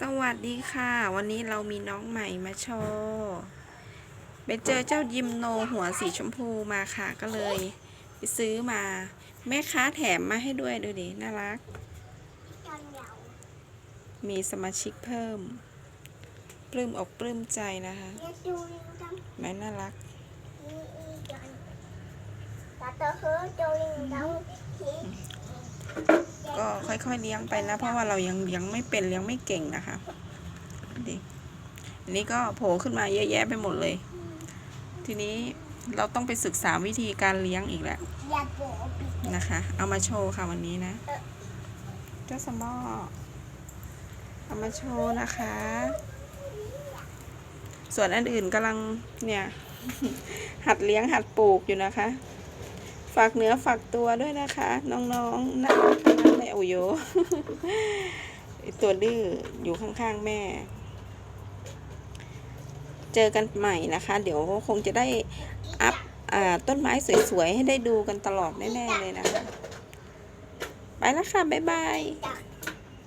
สวัสดีค่ะ วันนี้เรามีน้องใหม่มาโชว์ไปเจอเจ้ายิมโนหัวสีชมพูมาค่ะก็เลยไปซื้อมา แม่ค้าแถมมาให้ด้วยดูดิ น่ารักกันเหงามีสมาชิกเพิ่ม ปลื้มอกปลื้มใจนะคะเรียกดูลิงกังแม่น่ารักนี่อีกันแต่ตัวคือดูลิงกังที่ก็ ค่อยๆเลี้ยงไปนะ เพราะว่าเรายังเลี้ยงไม่เป็นเลี้ยงไม่เก่งนะคะดิอันนี้ก็โผล่ขึ้นมาเยอะแยะไปหมดเลย ทีนี้เราต้องไปศึกษาวิธีการเลี้ยงอีกแล้วนะคะ เอามาโชว์ค่ะวันนี้นะ เจ้าสมอเอามาโชว์นะคะ ส่วนอันอื่นกำลังเนี่ย หัดเลี้ยงหัดปลูกอยู่นะคะ ฝากเนื้อฝากตัวด้วยนะคะ น้องๆนั่งนั้นเลยโอโยตัวดื้ออยู่ข้างๆแม่ เจอกันใหม่นะคะ เดี๋ยวคงจะได้อัพต้นไม้สวยๆ ให้ได้ดูกันตลอดแน่ๆเลยนะคะ ไปแล้วค่ะ บ๊ายบายจาก